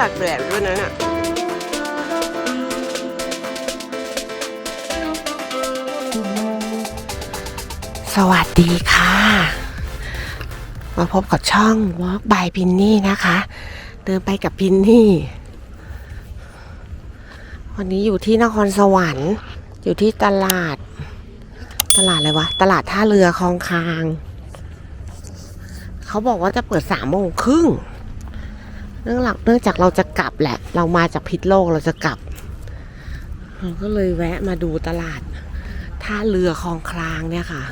ตากแดดด้วยนะน่ะสวัสดีค่ะ มาพบกับช่อง Walk by พินนี่นะคะ เดินไปกับพินนี่ วันนี้อยู่ที่นครสวรรค์ อยู่ที่ตลาด ตลาดอะไรวะ ตลาดท่าเรือคลองคาง เขาบอกว่าจะเปิดสามโมงครึ่ง เนื่องหลักเนื่องจากเราจะกลับแหละ เรามาจากพิษโลกเราจะกลับ เราก็เลยแวะมาดูตลาดท่าเรือคลองคลางเนี่ยค่ะ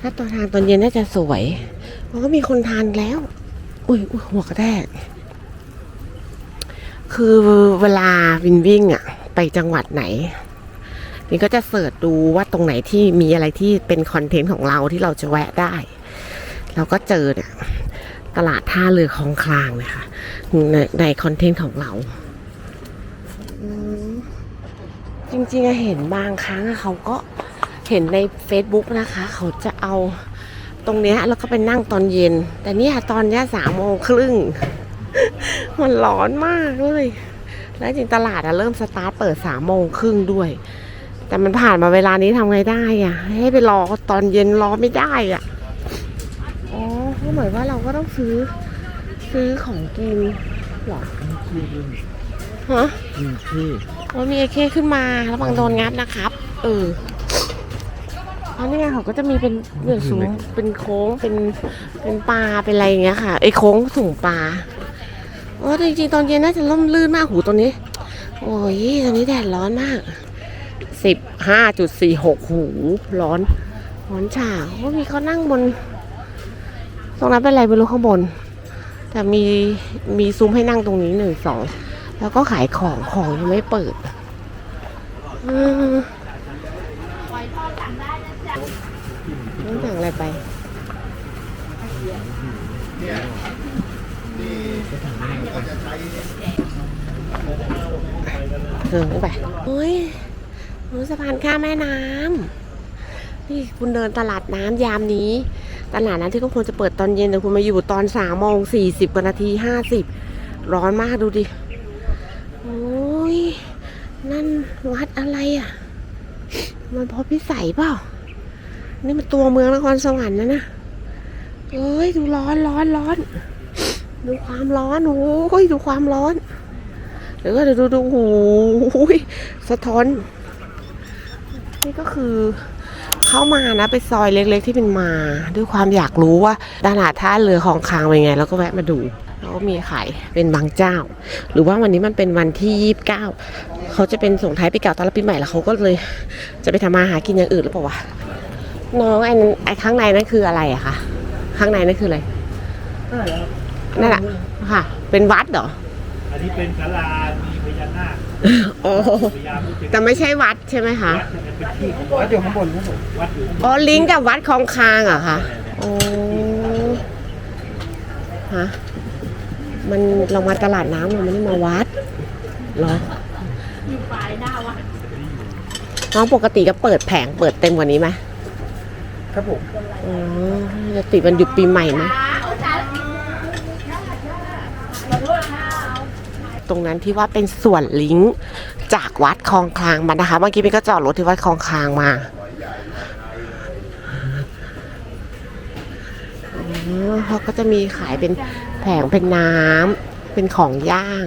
ถ้าตอนทางตอนเย็นน่าจะสวย มันก็มีคนทานแล้ว อุ้ยอุ้ยหัวกระแทกคือเวลาวินวิ่งอะไปจังหวัดไหนนี่ก็จะเสิร์ชดูว่าตรงไหนที่มีอะไรที่เป็นคอนเทนต์ของเราที่เราจะแวะได้ เราก็เจอเนี่ย ตลาดท่าเรือคลองคลางนะคะในในคอนเทนต์ของเราจริงๆเห็นบางครั้งเขาก็เห็นใน Facebook นะคะ เขาจะเอาตรงเนี้ยแล้วก็ไปนั่งตอนเย็น แต่เนี่ยตอนเนี้ยสามโมงครึ่ง มันร้อนมากเลย แล้วจริงตลาดอะเริ่มสตาร์ทเปิดสามโมงครึ่งด้วย แต่มันผ่านมาเวลานี้ทำไงได้อะให้ไปรอตอนเย็นรอไม่ได้อะ อ๋อก็เหมือนว่าเราก็ต้องซื้อซื้อของกินเหรอฮะอืมที่ว่ามีไอเคขึ้นมาระวังโดนงับนะครับ เออแล้วนี่ไงเขาก็จะมีเป็นเหมือนสูงเป็นโค้งเป็นเป็นปลาเป็นอะไรอย่างเงี้ยค่ะไอโค้งสูงปลาโอ้แต่จริงๆตอนเย็นน่าจะล่มลื่นมากหูตรงนี้ โอ้ยตอนนี้แดดร้อนมากสิบห้าจุดสี่หกหูร้อนร้อนฉ่าว่ามีเขานั่งบน ตรงนั้นเป็นอะไรไม่รู้ข้างบน แต่มีมีซุ้มให้นั่งตรงนี้หนึ่งสองแล้วก็ขายของของยังไม่เปิดอืมต้องสั่งอะไรไปเถิงไปโอ้ยรู้สะพานข้ามแม่น้ำนี่คุณเดินตลาดน้ำยามนี้ ตลาดน้ำที่ก็ควรจะเปิดตอนเย็นแต่คุณมาอยู่ตอนสามโมงสี่สิบกว่านาทีห้าสิบร้อนมากดูดิ โอ้ย นั่นวัดอะไรอะ มันพอพิสัยเปล่า นี่มันตัวเมืองนครสวรรค์นะนะเอ้ย ดูร้อนร้อนร้อนดูความร้อน โอ้ย ดูความร้อนเดี๋ยวก็เดี๋ยวดูดูโอ้ยสะท้อน นี่ก็คือ เข้ามานะไปซอยเล็กๆที่เป็นมา ด้วยความอยากรู้ว่าตลาดท่าเรือของคางเป็นไง แล้วก็แวะมาดูแล้วก็มีขายเป็นบางเจ้า หรือว่าวันนี้มันเป็นวันที่ยี่สิบเก้าเขาจะเป็นส่งท้ายปีเก่าต้อนรับปีใหม่แล้วเขาก็เลย จะไปทำมาหากินอย่างอื่นหรือเปล่าวะน้องไอ้นั้นไอ้ข้างในนั่นคืออะไรอะคะข้างในนั่นคืออะไรนั่นแหละค่ะ เป็นวัดเหรออันนี้เป็นศาลามี พญานาคโอ้พญามุจแต่ไม่ใช่วัดใช่ไหมคะ วัดเนี่ยเป็นที่ของวัดอยู่ข้างบนครับผมวัดอยู่ข้างบนอ๋อ ลิงก์กับวัดคลองคางเหรอคะโอ้ฮะมันเรามาตลาดน้ำเราไม่ได้มาวัดเหรอน้องปกติก็เปิดแผงเปิดเต็มกว่านี้ไหมครับผมอ๋อจะติดวันหยุดปีใหม่ไหม ตรงนั้นที่ว่าเป็นส่วนลิงก์จากวัดคลองคลางมานะคะ เมื่อกี้พี่ก็จอดรถที่วัดคลองคลางมาเขาก็จะมีขายเป็นแผงเป็นน้ำเป็นของย่าง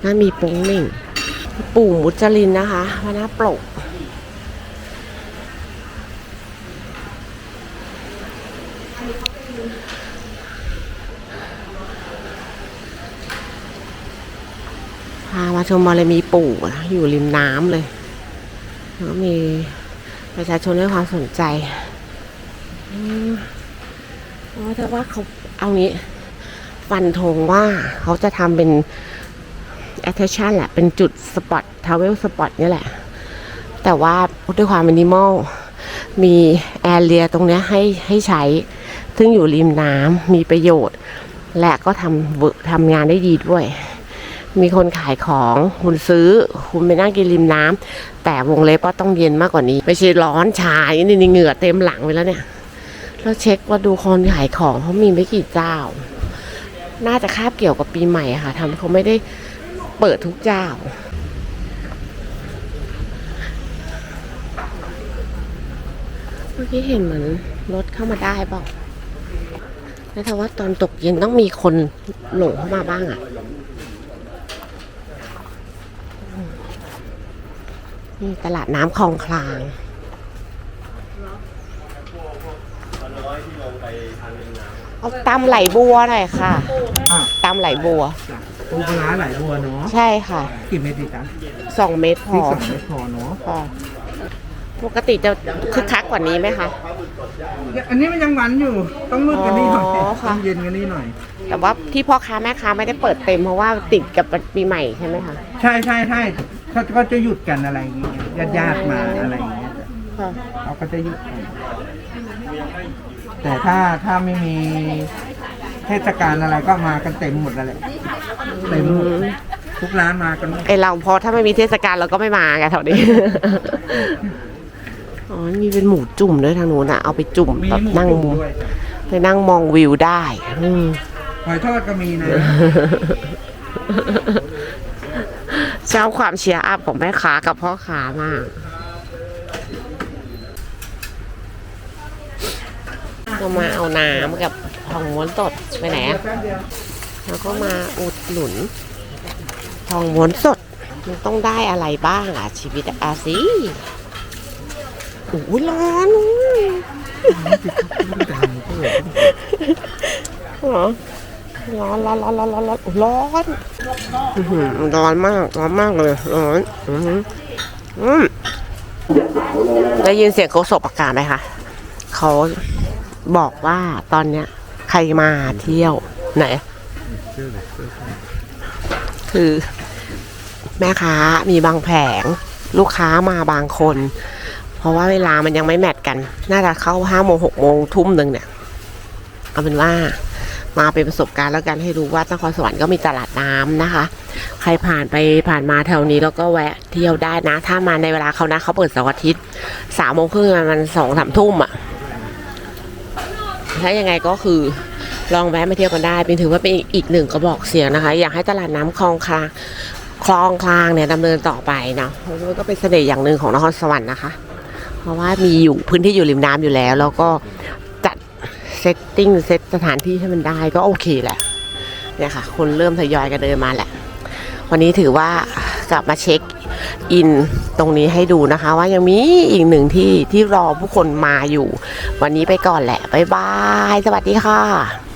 แล้วมีโป้งหนึ่งปู่มุจลินนะคะมานาปลกพามาชมบารมีปู่นะอยู่ริมน้ำเลยแล้วมีประชาชนให้ความสนใจอ๋อแต่ว่าเขาเอางี้ ฟันธงว่าเขาจะทำเป็น attraction แหละ เป็นจุดสปอตทาวเวลสปอตนี่แหละ แต่ว่าด้วยความมินิมอล มีแอเรียตรงนี้ให้ให้ใช้ ซึ่งอยู่ริมน้ำมีประโยชน์ และก็ทำเวิร์กทำงานได้ดีด้วย มีคนขายของคุณซื้อ คุณไปนั่งกินริมน้ำแต่วงเล็บว่าต้องเย็นมากกว่านี้ ไม่ใช่ร้อนชาอย่างนี้นี่เหงื่อเต็มหลังไปแล้วเนี่ยแล้วเช็คว่าดูคนขายของเขามีไม่กี่เจ้า น่าจะคาบเกี่ยวกับปีใหม่ค่ะทำให้เขาไม่ได้เปิดทุกเจ้าเมื่อกี้เห็นเหมือนรถเข้ามาได้เปล่าแล้วแต่ว่าตอนตกเย็นต้องมีคนหลงเข้ามาบ้างอะ่ะ นี่ตลาดน้ำคลองคลาง เอาตำไหลบัวหน่อยค่ะอะตำไหลบัว ปูปลาร้าไหลบัวเนาะใช่ค่ะกี่เม็ดดีจ๊ะสองเม็ดพพริกอสองเม็ดพอเนาะค่ะ ปกติจะคึกคักกว่านี้ไหมคะอันนี้มันยังหวานอยู่ ต้องมืดกันนี่หน่อยอ๋อค่ะ ต้องเย็นกันนี่หน่อย แต่ว่าที่พ่อค้าแม่ค้าไม่ได้เปิดเต็มเพราะว่าติดกับปีใหม่ใช่ไหมคะ ใช่ใช่ใช่ เขาก็จะหยุดกันอะไรอย่างเงี้ยญาติญาติๆมาอะไรอย่างเงี้ยค่ะเขาก็จะหยุดกันแต่ถ้าถ้าไม่มีเทศกาลอะไรก็มากันเต็มหมดแล้วแหละเต็มหมดทุกร้านมากันหมด ไอเราพอถ้าไม่มีเทศกาลเราก็ไม่มาไงแถวนี้ อ๋อมีเป็นหมูจุ่มด้วยทางนู้นอะเอาไปจุ่มมีแบบหมูนั่งจุ่มด้วยจ้ะไปนั่งมองวิวได้ อืม หอยทอดก็มีนะ ชอบความเชียร์อัพของแม่ค้ากับพ่อค้ามากเรามาเอาน้ำกับทองม้วนสดไปไหนอะแป๊บเดียวแล้วก็มาอุดหนุน ทองม้วนสดมันต้องได้อะไรบ้างอะ ชีวิตอาสิโอ้ยร้อนเหรอ ร้อนร้อนร้อนร้อนร้อนร้อนร้อนร้อนมากร้อนมากเลยร้อนอือหืออืมได้ยินเสียงเขาสบอากาศไหมคะเขาบอกว่าตอนเนี้ย ใครมาเที่ยวไหนคือ แม่ค้ามีบางแผง ลูกค้ามาบางคน เพราะว่าเวลามันยังไม่แมทกัน น่าจะเข้าห้าโมงหกโมงทุ่มหนึ่งเนี่ย เอาเป็นว่า มาเป็นประสบการณ์แล้วกันให้รู้ว่านครสวรรค์ก็มีตลาดน้ำนะคะ ใครผ่านไปผ่านมาแถวนี้แล้วก็แวะเที่ยวได้นะ ถ้ามาในเวลาเขานะเขาเปิดเสาร์อาทิตย์สามโมงครึ่งมันสองสามทุ่มอะถ้ายังไงก็คือลองแวะมาเที่ยวกันได้เป็นถือว่าเป็นอีกหนึ่งกระบอกเสียงนะคะ อยากให้ตลาดน้ำคลองคลางคลองคลางเนี่ยดำเนินต่อไปเนาะเพราะว่าก็เป็นเสน่ห์อย่างหนึ่งของนครสวรรค์นะคะ เพราะว่ามีอยู่พื้นที่อยู่ริมน้ำอยู่แล้ว แล้วก็ เซตติ้งเซตสถานที่ให้มันได้ก็โอเคแหละเนี่ยค่ะ คนเริ่มทยอยกันเดินมาแหละ วันนี้ถือว่ากลับมาเช็คอินตรงนี้ให้ดูนะคะ ว่ายังมีอีกหนึ่งที่ที่รอผู้คนมาอยู่ วันนี้ไปก่อนแหละ บ๊ายบาย สวัสดีค่ะ